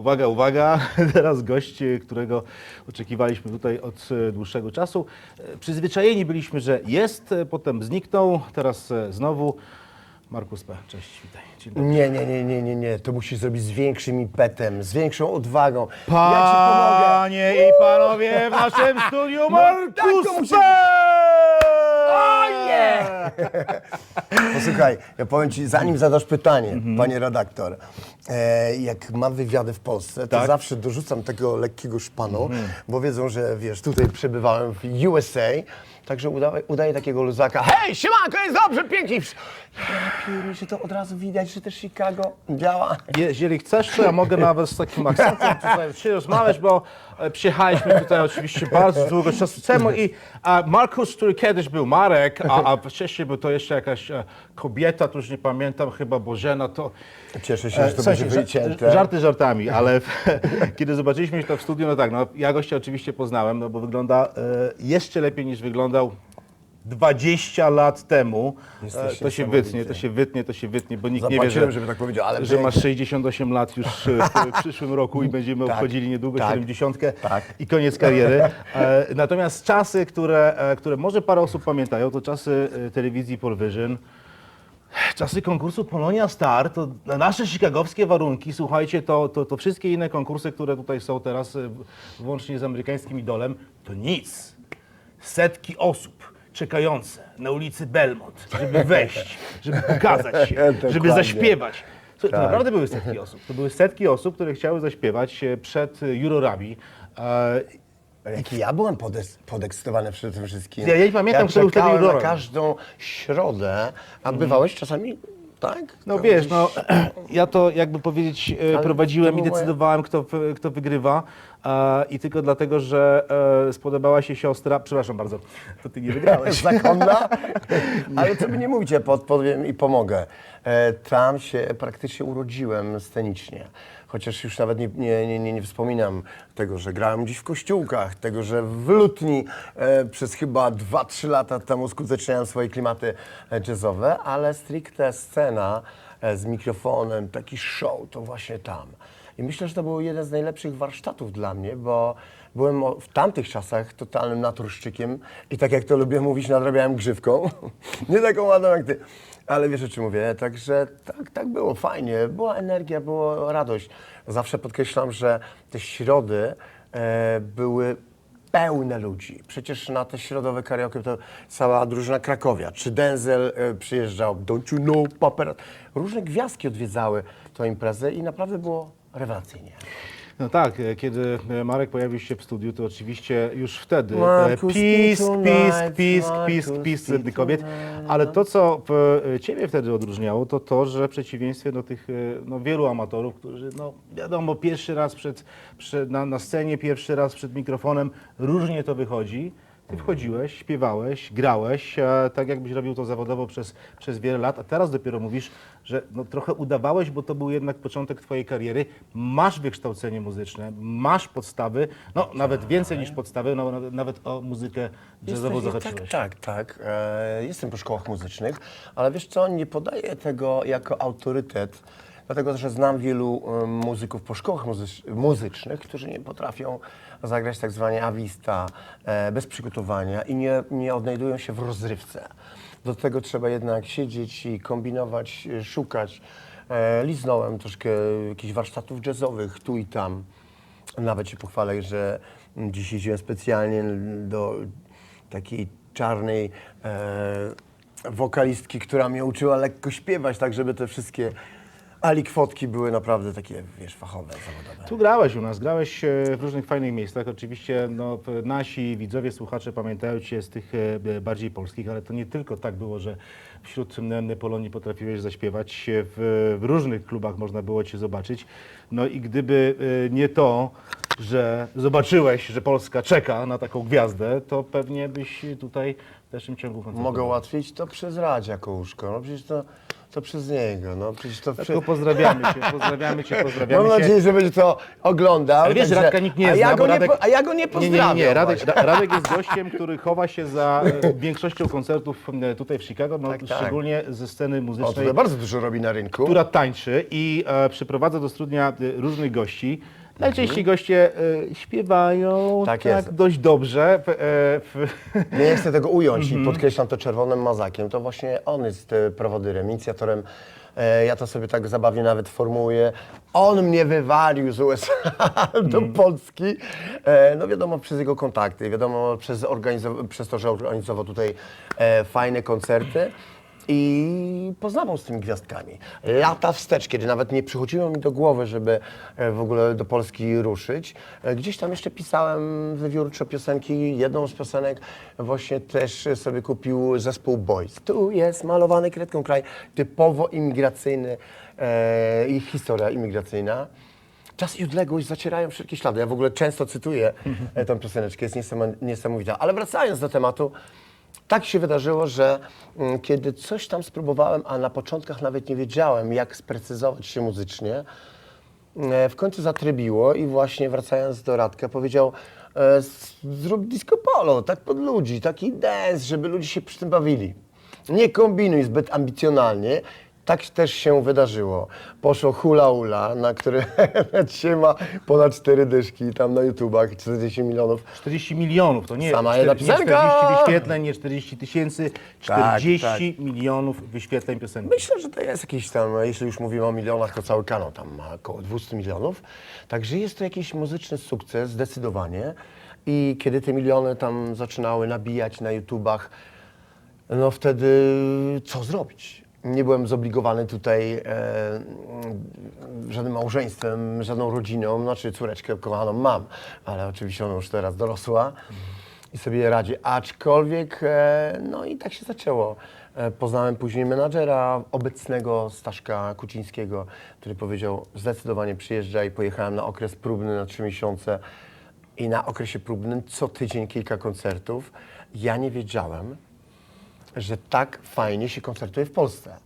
Uwaga, uwaga, teraz gość, którego oczekiwaliśmy tutaj od e, dłuższego czasu. E, Przyzwyczajeni byliśmy, że jest, e, potem zniknął, teraz znowu. Markus P. Cześć, witaj. Dzień dobry. Nie, nie, nie, nie, nie, nie. To musisz zrobić z większym impetem, z większą odwagą. Ja ci pomogę. Panie i panowie, w naszym studiu Markus tak musi- P. Posłuchaj, ja powiem ci, zanim zadasz pytanie, Mhm. panie redaktor, e, jak mam wywiady w Polsce, to Tak. Mhm. zawsze dorzucam tego lekkiego szpanu, bo wiedzą, że wiesz, tutaj przebywałem w USA, także udaję, udaję takiego luzaka. Hej, siemanko, jest dobrze, pięknie. Ja pierdzie, że to od razu widać, że też Chicago działa. Jeżeli chcesz, to ja mogę nawet z takim akcentem tutaj się rozmawiać, bo e, przyjechaliśmy tutaj oczywiście bardzo długo czasu temu i a Markus, który kiedyś był Marek, a, a wcześniej był to jeszcze jakaś e, kobieta, to już nie pamiętam, chyba Bożena, to... Cieszę się, że to sensie, będzie wycięte. Żarty żartami, ale kiedy zobaczyliśmy się to w studiu, no tak, no ja gościa oczywiście poznałem, no bo wygląda e, jeszcze lepiej niż wyglądał 20 lat temu. E, to się wytnie, to się wytnie, to się wytnie, bo nikt nie wie, Zapłaciłem, że, żeby tak powiedział, ale że masz 68 lat już e, w, w przyszłym roku i będziemy Tak, obchodzili niedługo tak, 70 tak. i koniec kariery. E, natomiast czasy, które, e, które może parę osób pamiętają, to czasy e, telewizji Polvision. Czasy konkursu Polonia Star, to na nasze chicagowskie warunki, słuchajcie, to, to, to wszystkie inne konkursy, które tutaj są teraz e, w- włącznie z amerykańskim idolem, to nic. Setki osób czekające na ulicy Belmont, żeby wejść, żeby pokazać się, żeby zaśpiewać. Słuchaj, To Tak. naprawdę były setki osób. To były setki osób, które chciały zaśpiewać e, przed e, Eurorabi. E, Jaki ja byłem podes- podekscytowany przede tym wszystkim. Ja- ja nie pamiętam, ja kto był wtedy na każdą środę, a bywałeś czasami, tak? No wiesz, gdzieś- no ja to jakby powiedzieć e, Ale prowadziłem to i było moje- decydowałem, kto, w- kto wygrywa e, i tylko dlatego, że e, spodobała się siostra, przepraszam bardzo, to ty nie wygrałeś. zakonna, ale co by nie mówić, ja podpowiem i pomogę. E, tam się praktycznie urodziłem scenicznie. Chociaż już nawet nie, nie, nie, nie, wspominam tego, że grałem gdzieś w kościółkach, tego, że w lutni e, przez chyba 2-3 lata temu skuteczniałem swoje klimaty e, jazzowe, ale stricte scena e, z mikrofonem, taki show, to właśnie tam. I myślę, że to był jeden z najlepszych warsztatów dla mnie, bo byłem w tamtych czasach totalnym naturszczykiem i tak jak to lubię mówić, nadrabiałem grzywką. Nie taką ładną jak ty. Ale wiesz o czym mówię, także tak, tak było fajnie, była energia, była radość. Zawsze podkreślam, że te środy e, były pełne ludzi. Przecież na te środowe karaoke to cała drużyna Krakowia. Czy Denzel e, przyjeżdżał, Don't you know, Paperat. Różne gwiazdki odwiedzały tę imprezę i naprawdę było rewelacyjnie. No tak, e, kiedy e, Marek pojawił się w studiu, to oczywiście już wtedy e, Markus, pisk, pisk, pisk, pisk, pisk tych kobiet, ale to, co ciebie wtedy odróżniało, to to, że w przeciwieństwie do tych no, wielu amatorów, którzy, no wiadomo, pierwszy raz przed, przed, na, na scenie, pierwszy raz przed mikrofonem, różnie to wychodzi. Ty wchodziłeś, śpiewałeś, grałeś, e, tak jakbyś robił to zawodowo przez, przez wiele lat, a teraz dopiero mówisz, że no, trochę udawałeś, bo to był jednak początek twojej kariery. Masz wykształcenie muzyczne, masz podstawy, no nawet więcej niż podstawy, no, nawet, nawet o muzykę jazzową Jesteś- zahaczyłeś. Tak, tak, tak. E, jestem po szkołach muzycznych, ale wiesz co, nie podaję tego jako autorytet, dlatego że znam wielu e, muzyków po szkołach muzycz- muzycznych, którzy nie potrafią zagrać tak zwanie awista, e, bez przygotowania i nie, nie odnajdują się w rozrywce. Do tego trzeba jednak siedzieć i kombinować, e, szukać. E, liznąłem troszkę jakichś warsztatów jazzowych tu i tam. Nawet się pochwalę, że dziś jeździłem specjalnie do takiej czarnej e, wokalistki, która mnie uczyła lekko śpiewać, tak żeby te wszystkie alikwotki były naprawdę takie, wiesz, fachowe, zawodowe. Tu grałeś u nas, grałeś e, w różnych fajnych miejscach. Oczywiście no, p- nasi widzowie, słuchacze pamiętają Cię z tych e, bardziej polskich, ale to nie tylko tak było, że wśród m, Polonii potrafiłeś zaśpiewać. W, w różnych klubach można było Cię zobaczyć. No i gdyby e, nie to, że zobaczyłeś, że Polska czeka na taką gwiazdę, to pewnie byś tutaj w dalszym ciągu koncertował. Mogę ułatwić to przez Radzia Kołuszko. No przecież to to przez niego. No przecież to Tylko pozdrawiamy cię, pozdrawiamy cię, pozdrawiamy Mam cię. nadzieję, że będzie to oglądał. Ale wiesz, także- Radka nikt nie a zna, ja go nie, Radek- po- A ja go nie pozdrawiam. nie, nie, nie. Radek. Ra- Radek jest gościem, który chowa się za e, większością koncertów e, tutaj w Chicago, no, Tak, tak. szczególnie ze sceny O, muzycznej, tutaj bardzo dużo robi na rynku. która tańczy i e, przyprowadza do studnia e, różnych gości. Najczęściej goście e, śpiewają Tak tak, jest. dość dobrze. W, e, Nie chcę tego ująć Mhm. i podkreślam to czerwonym mazakiem. To właśnie on jest e, prowodyrem, inicjatorem. E, ja to sobie tak zabawnie nawet formułuję. On mnie wywalił z USA do Mhm. Polski. E, no wiadomo, przez jego kontakty, wiadomo, przez, przez to, że organizował tutaj e, fajne koncerty. I poznawał z tymi gwiazdkami. Lata wstecz, kiedy nawet nie przychodziło mi do głowy, żeby e, w ogóle do Polski ruszyć. e, Gdzieś tam jeszcze pisałem wywiórczo piosenki. Jedną z piosenek właśnie też sobie kupił zespół Boys. Tu jest malowany kredką kraj, typowo imigracyjny e, historia imigracyjna. Czas i odległość zacierają wszelkie ślady. Ja w ogóle często cytuję e, tę pioseneczkę, jest niesamo- niesamowita. Ale wracając do tematu, tak się wydarzyło, że mm, kiedy coś tam spróbowałem, a na początkach nawet nie wiedziałem, jak sprecyzować się muzycznie, e, w końcu zatrybiło i właśnie wracając do Radka powiedział e, zrób disco polo, tak pod ludzi, taki dance, żeby ludzie się przy tym bawili. Nie kombinuj zbyt ambicjonalnie. Tak też się wydarzyło. Poszło hula hula, na które dzisiaj ma ponad cztery dyszki tam na YouTubach, 40 milionów. 40 milionów, to nie, Sama jedna nie piosenka! 40 wyświetleń, nie 40 tysięcy, Tak, 40 milionów wyświetleń piosenki. Myślę, że to jest jakiś tam, jeśli już mówimy o milionach, to cały kanał tam ma około 200 milionów. Także jest to jakiś muzyczny sukces, zdecydowanie. I kiedy te miliony tam zaczynały nabijać na YouTubach, no wtedy co zrobić? Nie byłem zobligowany tutaj e, żadnym małżeństwem, żadną rodziną. Znaczy córeczkę kochaną mam, ale oczywiście ona już teraz dorosła i sobie radzi. Aczkolwiek, e, no i tak się zaczęło. E, poznałem później menadżera obecnego Staszka Kucińskiego, który powiedział zdecydowanie przyjeżdżaj. Pojechałem na okres próbny na trzy miesiące i na okresie próbnym co tydzień kilka koncertów. Ja nie wiedziałem, że tak fajnie się koncertuje w Polsce.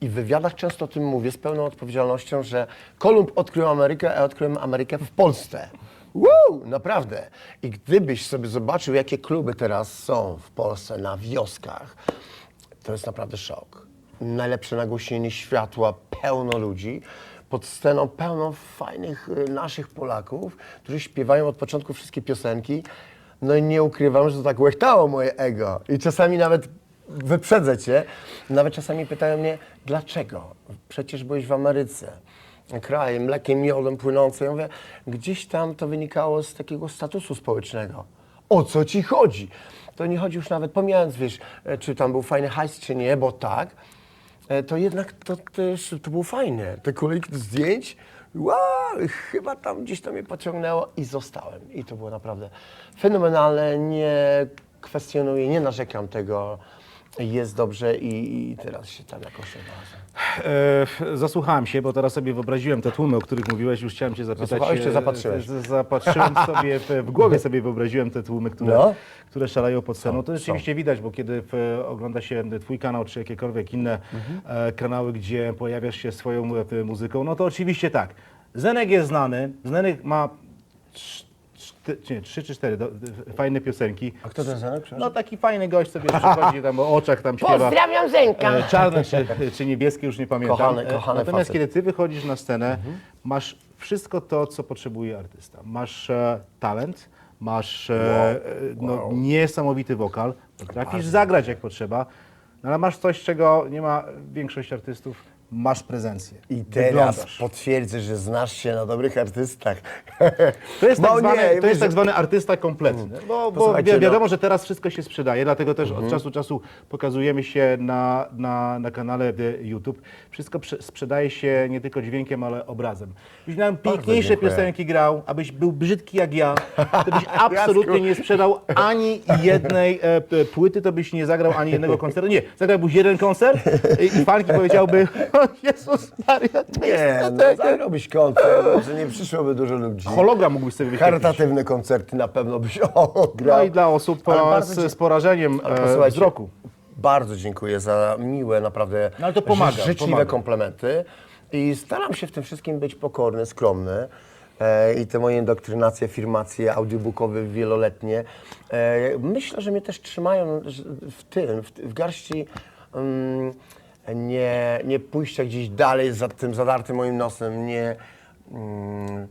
I w wywiadach często o tym mówię z pełną odpowiedzialnością, że Kolumb odkrył Amerykę, a ja odkryłem Amerykę w Polsce. Woo! Naprawdę. I gdybyś sobie zobaczył, jakie kluby teraz są w Polsce na wioskach, to jest naprawdę szok. Najlepsze nagłośnienie światła, pełno ludzi. Pod sceną pełno fajnych y, naszych Polaków, którzy śpiewają od początku wszystkie piosenki. No i nie ukrywam, że to tak łechtało moje ego. I czasami nawet wyprzedzę cię. Nawet czasami pytają mnie, dlaczego? Przecież byłeś w Ameryce. Kraj mlekiem, miodem płynący. Ja mówię, gdzieś tam to wynikało z takiego statusu społecznego. O co ci chodzi? To nie chodzi już nawet, pomijając, wiesz, czy tam był fajny hajs, czy nie, bo tak, e, to jednak to też to było fajne. Te kolejki zdjęć, wow, chyba tam gdzieś to mnie pociągnęło i zostałem. I to było naprawdę fenomenalne, nie kwestionuję, nie narzekam tego. Jest dobrze i, i teraz się tam jakoś odnalazłem. E, zasłuchałem się, bo teraz sobie wyobraziłem te tłumy, o których mówiłeś, już chciałem cię zapytać. Czy e, zapatrzyłeś? z- Zapatrzyłem sobie, w, w głowie sobie wyobraziłem te tłumy, które, No. które szaleją pod sceną. To rzeczywiście widać, bo kiedy w, ogląda się twój kanał, czy jakiekolwiek inne Mhm. e, kanały, gdzie pojawiasz się swoją e, muzyką, no to oczywiście tak. Zenek jest znany, Zenek ma czty- nie, trzy czy cztery do, fajne piosenki. A kto ten Zenek? No taki fajny gość sobie przychodzi, tam o oczach tam śpiewa. Pozdrawiam Zenka! E, czarne czy, czy niebieskie, już nie pamiętam. Kochany- E, kochany Natomiast facet. kiedy ty wychodzisz na scenę, masz wszystko to, co potrzebuje artysta. Masz e, talent, masz e, e, no, niesamowity wokal, potrafisz zagrać jak potrzeba, no, ale masz coś, czego nie ma większość artystów. Masz prezencję. I teraz Wyglądasz. potwierdzę, że znasz się na dobrych artystach. To jest, tak Bo zwany, nie, to wiesz, jest tak zwany artysta kompletny. Bo, bo Posłuchajcie, wi- wiadomo, no. że teraz wszystko się sprzedaje, dlatego też od czasu do czasu pokazujemy się na, na, na kanale YouTube. Wszystko prze- sprzedaje się nie tylko dźwiękiem, ale obrazem. Byś nam piękniejsze dziękuję. piosenki grał, abyś był brzydki jak ja, to byś absolutnie nie sprzedał ani jednej e, p- płyty, to byś nie zagrał ani jednego koncertu. Nie, zagrałbyś jeden koncert i, i fanki powiedziałby, Jezus Maria, to jest Nie, no, zagrałbyś koncert, że nie przyszłoby dużo ludzi. Hologram mógłbyś sobie wyświetlić. Charytatywne koncerty na pewno byś ograł. No i dla osób Ale e, bardzo z, dzie- z porażeniem e, posłuchajcie, wzroku. bardzo dziękuję za miłe, naprawdę No ale to pomaga, życzliwe pomaga. komplementy i staram się w tym wszystkim być pokorny, skromny. E, I te moje indoktrynacje, firmacje, audiobookowe wieloletnie, e, myślę, że mnie też trzymają że w tym, w, w garści mm, nie, nie pójścia gdzieś dalej za tym zadartym moim nosem, nie... Mm,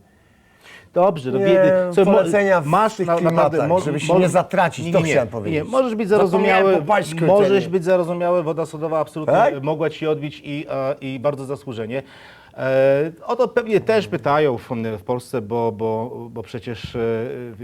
Dobrze, no Nie, biedy. mo- polecenia w masz tych na, naprawdę, klimatach, mo- żeby się mo- nie zatracić, nie, to nie, nie, chciałem Nie, powiedzieć. możesz być Zapomniałem zarozumiały, po możesz być zarozumiały, woda sodowa absolutnie Tak? mogła Ci odbić i, e, i bardzo zasłużenie. E, o to pewnie też pytają w, w Polsce, bo, bo, bo przecież e,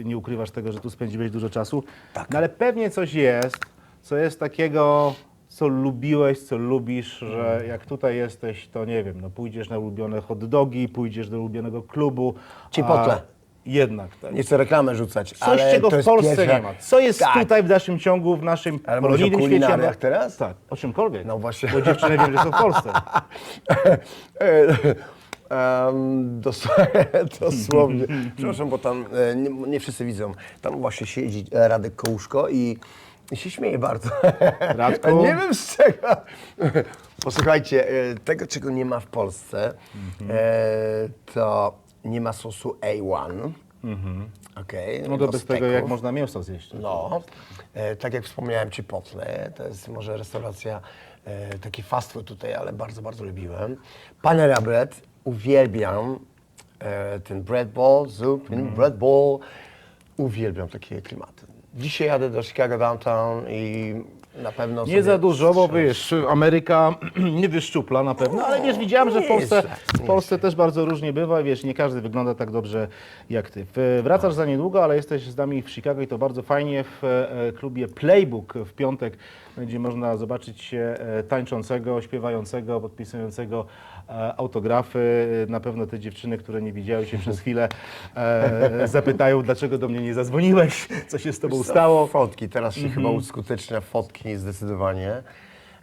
nie ukrywasz tego, że tu spędziłeś dużo czasu. Tak. No ale pewnie coś jest, co jest takiego, co lubiłeś, co lubisz, że jak tutaj jesteś, to nie wiem, no pójdziesz na ulubione hot dogi, pójdziesz do ulubionego klubu. Chipotle. a Jednak, tak. Nie chcę reklamę rzucać, Coś, ale czego to w jest Polsce pierwsza- nie ma. Co jest Tak. tutaj w dalszym ciągu, w naszym Ale mówisz o polonijnym świecie? kulinariach teraz? Tak, o czymkolwiek. No właśnie. Bo dziewczyny wiem, że są w Polsce. Um, dosłownie, dosłownie. Przepraszam, bo tam e, nie, nie wszyscy widzą. Tam właśnie siedzi e, Radek Kołuszko i, i się śmieje bardzo. Radku? nie wiem z czego. Posłuchajcie, e, tego czego nie ma w Polsce, e, to nie ma sosu A1. Okej. No to do bez tego jak można mięso zjeść. No, e, tak jak wspomniałem, Chipotle, to jest może restauracja, taki fast food tutaj, ale bardzo, bardzo lubiłem. Panera Bread, uwielbiam ten bread ball, zup, bread ball, uwielbiam takie klimaty. Dzisiaj jadę do Chicago Downtown i na pewno Nie za dużo, bo strzelę. wiesz, Ameryka nie wyszczupla na pewno, ale wiesz, widziałem, że w Polsce, źle, w Polsce też bardzo różnie bywa, wiesz, nie każdy wygląda tak dobrze jak ty. W- Wracasz za niedługo, ale jesteś z nami w Chicago i to bardzo fajnie w e, klubie Playbook w piątek będzie można zobaczyć się e, tańczącego, śpiewającego, podpisującego e, autografy. Na pewno te dziewczyny, które nie widziały się przez chwilę e, zapytają, dlaczego do mnie nie zadzwoniłeś, co się z tobą stało. Fotki, teraz się Mhm. chyba uskutecznia fotki zdecydowanie.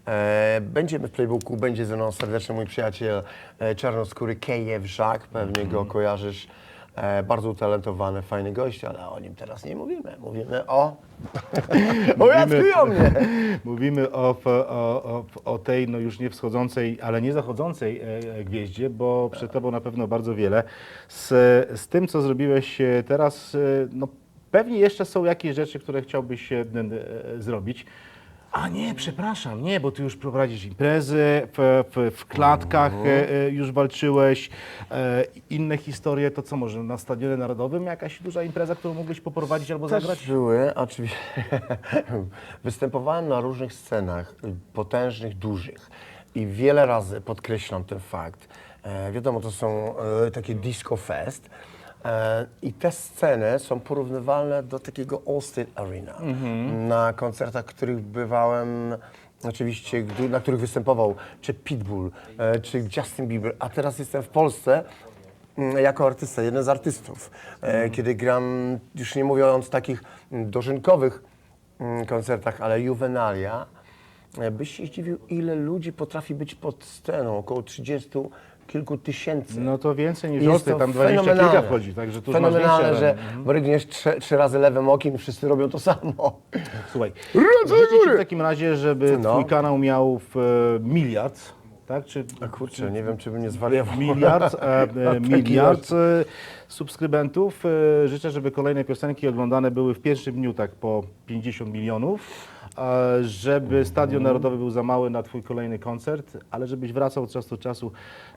E, będziemy w Playbooku, będzie ze mną serdecznie mój przyjaciel e, czarnoskóry Kejew Żak, pewnie go Mhm. kojarzysz. E, bardzo utalentowany, fajny gość, ale o nim teraz nie mówimy. Mówimy o... i o mnie. Mówimy o, o, o, tej no już nie wschodzącej, ale nie zachodzącej e, e, gwieździe, bo przed Tobą na pewno bardzo wiele. Z, z tym, co zrobiłeś teraz, no pewnie jeszcze są jakieś rzeczy, które chciałbyś zrobić. A nie, przepraszam, nie, bo ty już prowadzisz imprezy, w, w, w klatkach e, e, już walczyłeś, e, inne historie, to co może na Stadionie Narodowym jakaś duża impreza, którą mógłbyś poprowadzić albo zagrać? Też były, oczywiście. Występowałem na różnych scenach, y, potężnych, dużych. I wiele razy podkreślam ten fakt. E, wiadomo, to są e, takie disco fest. E, I te sceny są porównywalne do takiego Austin Arena. Na koncertach, których bywałem, oczywiście, gdy- na których występował czy Pitbull, e, czy Justin Bieber, a teraz jestem w Polsce Mm, jako artysta, jeden z artystów. E, kiedy gram, już nie mówiąc o takich mm, dożynkowych mm, koncertach, ale juwenalia, e, byś się zdziwił, ile ludzi potrafi być pod sceną, około 30 kilku tysięcy. No to więcej niż Jest Osty, to tam 20 fenomenalne. kilka wchodzi, także tu masz Fenomenalne, że mrygniesz trzy, trzy razy lewym okiem i wszyscy robią to samo. Słuchaj, życzę Ci w takim razie, żeby No. Twój kanał miał w, e, miliard, tak? Czy, A kurczę, nie wiem, czy bym nie zwariował. miliard, e, e, taki miliard e, subskrybentów. E, Życzę, żeby kolejne piosenki oglądane były w pierwszym dniu tak po 50 milionów. e, Żeby Stadion Narodowy był za mały na Twój kolejny koncert, ale żebyś wracał od czasu do czasu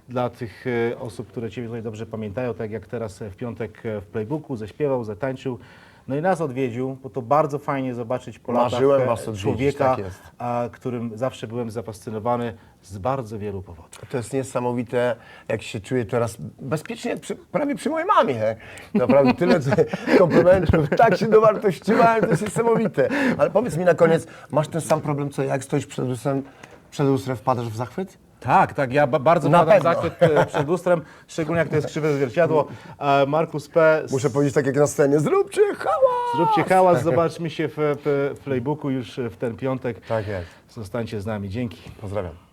dla tych e, osób, które Ciebie tutaj dobrze pamiętają, tak jak teraz e, w piątek e, w Playbooku, zaśpiewał, zatańczył. No i nas odwiedził, bo to bardzo fajnie zobaczyć po Marzyłem latach was odwiedzić, człowieka, tak jest. a, którym zawsze byłem zafascynowany z bardzo wielu powodów. To jest niesamowite, jak się czuję teraz bezpiecznie, przy, prawie przy mojej mamie. Naprawdę tyle komplementów, tak się dowartościowałem, to jest niesamowite. Ale powiedz mi na koniec, masz ten sam problem co ja, jak stoisz przed lustrem, przed lustrem wpadasz w zachwyt? Tak, tak, ja ba- bardzo Na pewno. zachwyt e, przed lustrem, szczególnie jak to jest krzywe zwierciadło. E, Markus P. Muszę powiedzieć tak jak na scenie, zróbcie hałas! Zróbcie hałas, zobaczmy się w, w, w playbooku już w ten piątek. Tak jest. Zostańcie z nami, dzięki. Pozdrawiam.